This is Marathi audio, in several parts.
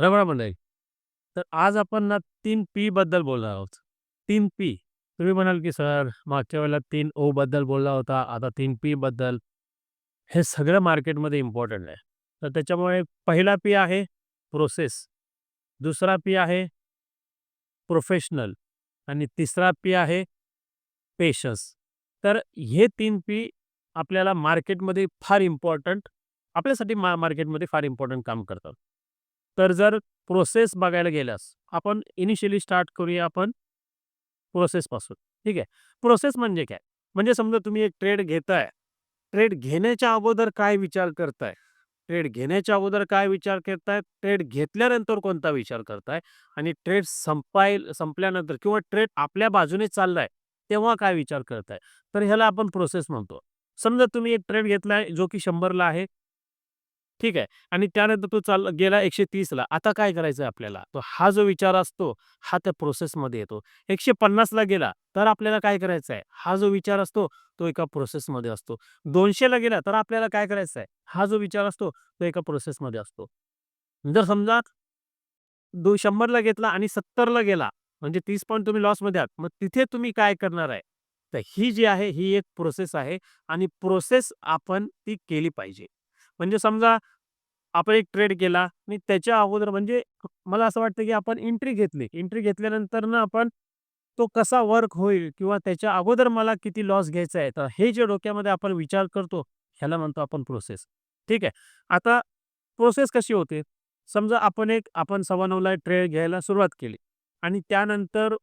रबडा मंडळी. तर आज आपण ना तीन पी बद्दल बोलणार आहोत. तीन पी. तुम्ही म्हणाल, की सर मागच्या वेळेला तीन ओ बद्दल बोलला होता, आता तीन पी बद्दल. हे सगळं मार्केटमध्ये इम्पॉर्टंट आहे. तर त्याच्यामुळे पहिला पी आहे प्रोसेस, दुसरा पी आहे प्रोफेशनल आणि तिसरा पी आहे पेशन्स. तर हे तीन पी आपल्याला मार्केटमध्ये फार इम्पॉर्टंट आपल्यासाठी मा मार्केटमध्ये फार इम्पॉर्टंट काम करतात. तर जर प्रोसेस बघायला गेल्यास आपण इनिशियली स्टार्ट करूया आपण प्रोसेसपासून. ठीक आहे. प्रोसेस म्हणजे काय? म्हणजे समजा तुम्ही एक ट्रेड घेताय. ट्रेड घेण्याच्या अगोदर काय विचार करताय? ट्रेड घेण्याच्या अगोदर काय विचार करताय? ट्रेड घेतल्यानंतर कोणता विचार करताय? आणि ट्रेड संपायल संपल्यानंतर किंवा ट्रेड आपल्या बाजूने चाललाय, तेव्हा काय विचार करताय? तर ह्याला आपण प्रोसेस म्हणतो. समजा तुम्ही एक ट्रेड घेतलाय जो की शंभरला आहे. ठीक आहे. आणि त्यानंतर तो चाल गेला एकशे तीसला आता काय करायचंय आपल्याला? तो हा जो विचार असतो, हा त्या प्रोसेसमध्ये येतो. एकशे पन्नासला गेला, तर आपल्याला काय करायचंय? हा जो विचार असतो, तो एका प्रोसेसमध्ये असतो. दोनशेला गेला, तर आपल्याला काय करायचंय? हा जो विचार असतो, तो एका प्रोसेसमध्ये असतो. जर समजा दो शंभरला घेतला आणि सत्तरला गेला, म्हणजे तीस पॉईंट तुम्ही लॉसमध्ये आहात. मग तिथे तुम्ही काय करणार आहे? तर ही जी आहे, ही एक प्रोसेस आहे आणि प्रोसेस आपण ती केली पाहिजे. म्हणजे समजा आपण एक ट्रेड केला आणि त्याच्या अगोदर म्हणजे मला असं वाटतं, की आपण एंट्री घेतली. एंट्री घेतल्यानंतर ना आपण तो कसा वर्क होईल किंवा त्याच्या अगोदर मला किती लॉस घ्यायचा आहे. तर हे जे डोक्यामध्ये आपण विचार करतो, ह्याला म्हणतो आपण प्रोसेस. ठीक आहे. आता प्रोसेस कशी होते? समजा आपण एक आपण सव्वा नऊला ट्रेड घ्यायला सुरुवात केली आणि त्यानंतर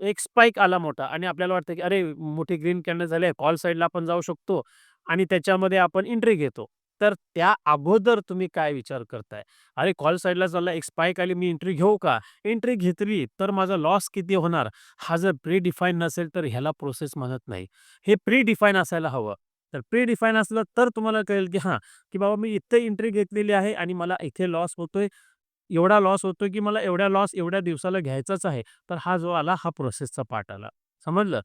एक स्पाइक आला मोठा आणि आपल्याला वाटतं, की अरे मोठी ग्रीन कॅन्डल झाली आहे. कॉल साईडला आपण जाऊ शकतो आणि त्याच्यामध्ये आपण एंट्री घेतो. तर त्या अगोदर तुम्ही काय विचार करताय? अरे कॉल साइडला चालला, एक स्पाइक आली, मी एंट्री घेऊ का? एंट्री घेतली, तर माझा लॉस किती होणार? हा जर प्री डिफाईन नसेल, तर ह्याला प्रोसेस म्हणत नाही. हे प्री डिफाईन असायला हवं. तर प्री डिफाईन असलं तर तुम्हाला कळेल, की हां, की बाबा मी इथे एंट्री घेतलेली आहे आणि मला इथे लॉस होतोय. एवढा लॉस होतोय, की मला एवढा लॉस एवढ्या दिवसाला घ्यायचाच आहे. तर हा जो आला, हा प्रोसेसचा पार्ट आला. समजलं?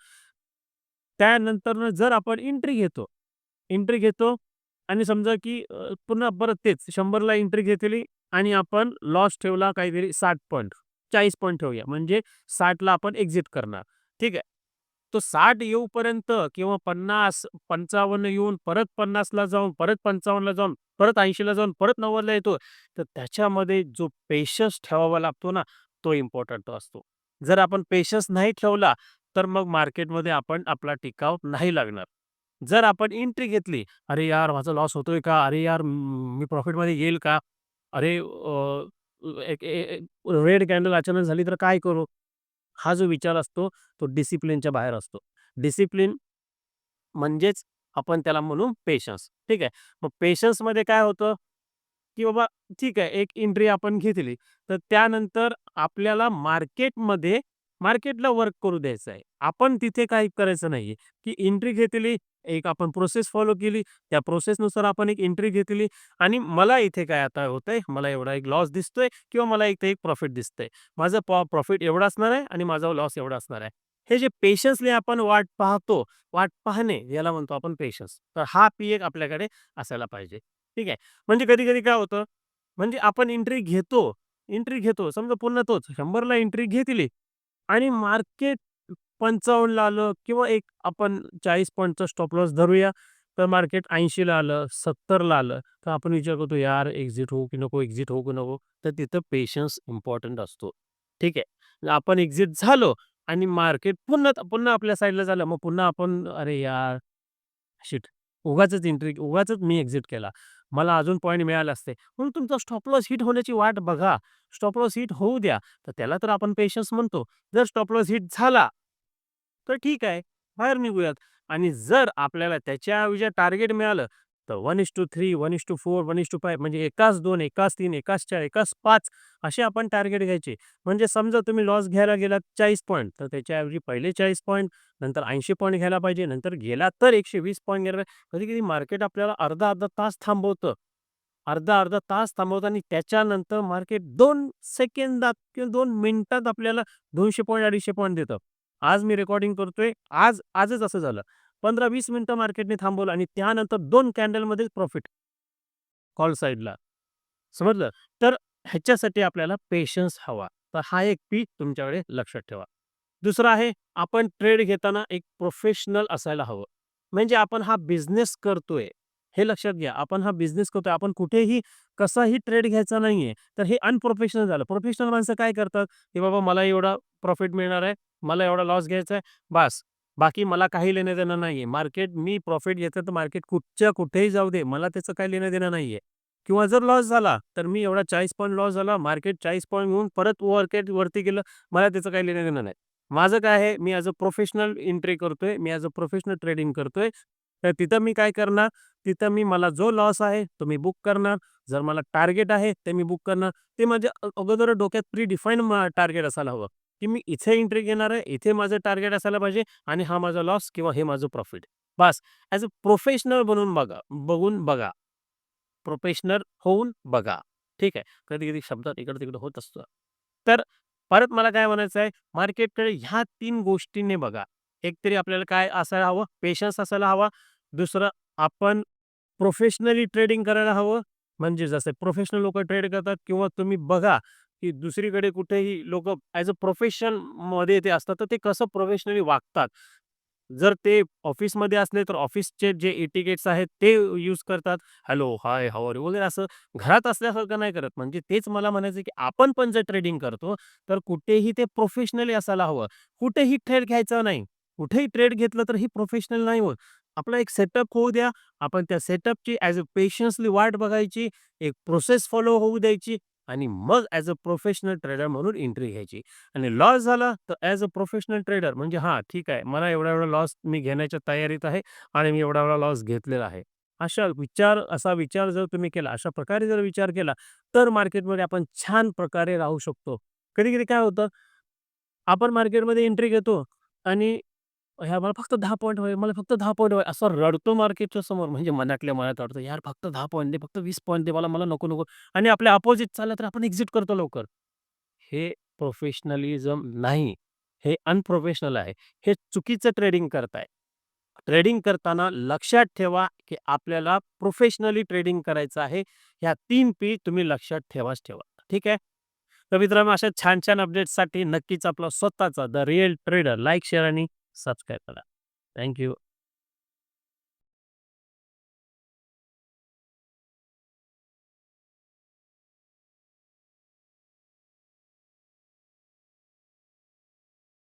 त्यानंतरनं जर आपण एंट्री घेतो, एंट्री घेतो आणि समजा, की अ, पुन्हा परत तेच शंभरला एंट्री घेतली आणि आपण लॉस ठेवला काहीतरी साठ पॉईंट चाळीस पॉईंट ठेवूया. म्हणजे साठला आपण एक्झिट करणार. ठीक आहे. तो साठ येऊपर्यंत किंवा 50, 55 येऊन परत पन्नासला जाऊन, परत पंचावन्नला जाऊन, परत ऐंशीला जाऊन, परत नव्वदला येतो. तर त्याच्यामध्ये जो पेशन्स ठेवावा लागतो ना, तो इम्पॉर्टंट असतो. जर आपण पेशन्स नाही ठेवला, तर मग मार्केटमध्ये आपण आपला टिकाव नाही लागणार. जर आपण एंट्री घेतली, अरे यार माझा लॉस होतोय का? अरे यार मी प्रॉफिटमध्ये येईल का? अरे एक रेड कॅन्डल अचानक झाली, तर काय करू? हा जो विचार असतो, तो डिसिप्लिनच्या बाहेर असतो. डिसिप्लिन म्हणजेच आपण त्याला म्हणू पेशन्स. ठीक आहे. मग पेशन्समध्ये काय होतं, की बाबा ठीक आहे, एक एंट्री आपण घेतली, तर त्यानंतर आपल्याला मार्केटमध्ये मार्केटला वर्क करू द्यायचं आहे. आपण तिथे काही करायचं नाहीये, की एंट्री घेतली, एक आपण प्रोसेस फॉलो केली. त्या प्रोसेसनुसार आपण एक एंट्री घेतली आणि मला इथे काय आता होतंय, मला एवढा एक लॉस दिसतोय किंवा मला इथे एक प्रॉफिट दिसतंय. माझं पॉ प्रॉफिट एवढा असणार आहे आणि माझा लॉस एवढा असणार आहे. हे जे पेशन्सने आपण वाट पाहतो, वाट पाहणे याला म्हणतो आपण पेशन्स. तर हा पी एक आपल्याकडे असायला पाहिजे. ठीक आहे. म्हणजे कधी-कधी काय होतं, म्हणजे आपण एंट्री घेतो, एंट्री घेतो. समजा पुन्हा तोच शंभरला एंट्री घेतली आणि मार्केट 55 ला आलं किंवा एक आपण चाळीस पॉईंटचा स्टॉप लॉस धरूया. तर मार्केट 80 ला आलं, 70 ला आलं, तर आपण विचार करतो, यार एक्झिट होऊ की नको, एक्झिट होऊ की नको? तर तिथं पेशन्स इम्पॉर्टंट असतो. ठीक आहे. आपण एक्झिट झालो आणि मार्केट पुन्हा पुन्हा आपल्या साईडला झालं, मग पुन्हा आपण अरे यार, शिट उगाच एंट्री उगाचच मी एक्झिट केला. मला अजून पॉईंट मिळाले असते. म्हणून तुमचा स्टॉप लॉस हिट होण्याची वाट बघा. स्टॉप लॉस हिट होऊ द्या. तर त्याला तर आपण पेशन्स म्हणतो. जर स्टॉप लॉस हिट झाला, तर ठीक आहे, बाहेर निघूयात आणि जर आपल्याला त्याच्याऐवजी टार्गेट मिळालं, तर 1:3, 1:4, 1:5 म्हणजे एकाच दोन एकास तीन एकाच चार एकास पाच असे आपण टार्गेट घ्यायचे. म्हणजे समजा तुम्ही लॉस घ्यायला गेलात चाळीस पॉईंट तर त्याच्याऐवजी पहिले चाळीस पॉईंट नंतर 80 पॉइंट घ्यायला पाहिजे. नंतर गेला तर एकशे वीस पॉईंट घ्यायला कधी-कधी मार्केट आपल्याला अर्धा-अर्धा तास थांबवतं. अर्धा-अर्धा तास थांबवतं आणि त्याच्यानंतर मार्केट दोन सेकंदात किंवा दोन मिनिटात आपल्याला दोनशे पॉईंट अडीचशे पॉइंट देतं. आज मी रेकॉर्डिंग करतोय, आज आजच असं झालं. 15-20 मिनिटं मार्केटने थांबवलं आणि त्यानंतर दोन कॅन्डलमध्येच प्रॉफिट. कॉल साइडला. समजलं? तर ह्याच्यासाठी आपल्याला पेशन्स हवा. तर हा एक पी तुमच्याकडे लक्षात ठेवा. दुसरं आहे आपण ट्रेड घेताना एक प्रोफेशनल असायला हवं. म्हणजे आपण हा बिझनेस करतोय, हे लक्षात घ्या. आपण हा बिझनेस करतोय. आपण कुठेही कसाही ट्रेड घ्यायचा नाहीये. तर हे अनप्रोफेशनल झालं. प्रोफेशनल माणसं काय करतात, की बाबा मला एवढा प्रॉफिट मिळणार आहे, मला एवढा लॉस घ्यायचा आहे, बास. बाकी मला काही लेणं-देणं नाहीये. मार्केट मी प्रॉफिट घेतलं तर मार्केट कुठच्या कुठेही जाऊ दे, मला त्याचं काही लेणं-देणं नाहीये. किंवा जर लॉस झाला, तर मी एवढा चाळीस पॉईंट लॉस झाला, मार्केट 40 पॉइंट घेऊन परत मार्केट वरती गेलं, मला त्याचं काही लेणं-देणं नाही. माझं काय आहे, मी ॲज अ प्रोफेशनल एंट्री करतोय, मी ॲज अ प्रोफेशनल ट्रेडिंग करतोय. तर तिथं मी काय करणार, तिथं मी मला जो लॉस आहे, तो मी बुक करणार. जर मला टार्गेट आहे, ते मी बुक करणार. ते माझ्या अगोदर डोक्यात प्री डिफाईन टार्गेट असायला हवं, की मी इथे एंट्री घेणार आहे, इथे माझं टार्गेट असायला पाहिजे आणि हा माझा लॉस किंवा हे माझं प्रॉफिट. बस ॲज अ प्रोफेशनल बनून बघा बघून बघा. प्रोफेशनल होऊन बघा. ठीक आहे. कधी-कधी शब्दात इकडं-तिकडं होत असतं. तर परत मला काय म्हणायचं आहे, मार्केटकडे ह्या तीन गोष्टींनी बघा. एक तरी आपल्याला काय असायला हवं, पेशन्स असायला हवा. दुसरं आपण प्रोफेशनली ट्रेडिंग करायला हवं. म्हणजे जसे प्रोफेशनल लोक ट्रेड करतात किंवा तुम्ही बघा, की दुसरीकडे कुठेही लोक ॲज अ प्रोफेशनमध्ये ते असतात, तर ते कसं प्रोफेशनली वागतात. जर ते ऑफिसमध्ये असले, तर ऑफिसचे जे इटिकेट्स आहेत, ते यूज करतात. हॅलो, हाय, हॉर वगैरे असं घरात असल्यासारखं नाही करत. म्हणजे तेच मला म्हणायचं की आपण पण जर ट्रेडिंग करतो, तर कुठेही ते प्रोफेशनली असायला हवं. कुठेही ट्रेड घ्यायचा नाही. कुठेही ट्रेड घेतलं, तर ही प्रोफेशनल नाही होत. आपला एक सेटअप होऊ द्या. आपण त्या सेटअपची ॲज अ पेशन्सली वाट बघायची, एक प्रोसेस फॉलो होऊ द्यायची आणि मग ॲज अ प्रोफेशनल ट्रेडर म्हणून एंट्री घ्यायची. आणि लॉस झाला, तर ॲज अ प्रोफेशनल ट्रेडर म्हणजे हां, ठीक आहे. मला एवढा-एवढा लॉस मी घेण्याच्या तयारीत आहे आणि मी एवढा-एवढा लॉस घेतलेला आहे. अशा विचार असा विचार जर तुम्ही केला, अशा प्रकारे जर विचार केला, तर मार्केटमध्ये आपण छान प्रकारे राहू शकतो. कधी-कधी काय होतं, आपण मार्केटमध्ये एंट्री घेतो आणि ह्या मला फक्त 10 पॉइंट हवे, मला फक्त 10 पॉइंट हवे, असं रडतो मार्केटच्या समोर. म्हणजे मनातल्या मनात रडतो, यार फक्त 10 पॉइंट दे, फक्त 20 पॉइंट दे मला, मला नको, नको. आणि आपल्या अपोझिट चाललं, तर आपण एक्झिट करतो लवकर. हे प्रोफेशनलिझम नाही. हे अनप्रोफेशनल आहे. हे चुकीचं ट्रेडिंग करताय. ट्रेडिंग करताना लक्षात ठेवा, की आपल्याला प्रोफेशनली ट्रेडिंग करायचं आहे. ह्या 3 पी तुम्ही लक्षात ठेवाच ठेवा. ठीक आहे. तर मित्रांनो, अशा छान-छान अपडेट्ससाठी नक्कीच आपला स्वतःचा the real trader like, share आणि সাবস্ক্রাইব করা থ্যাংক ইউ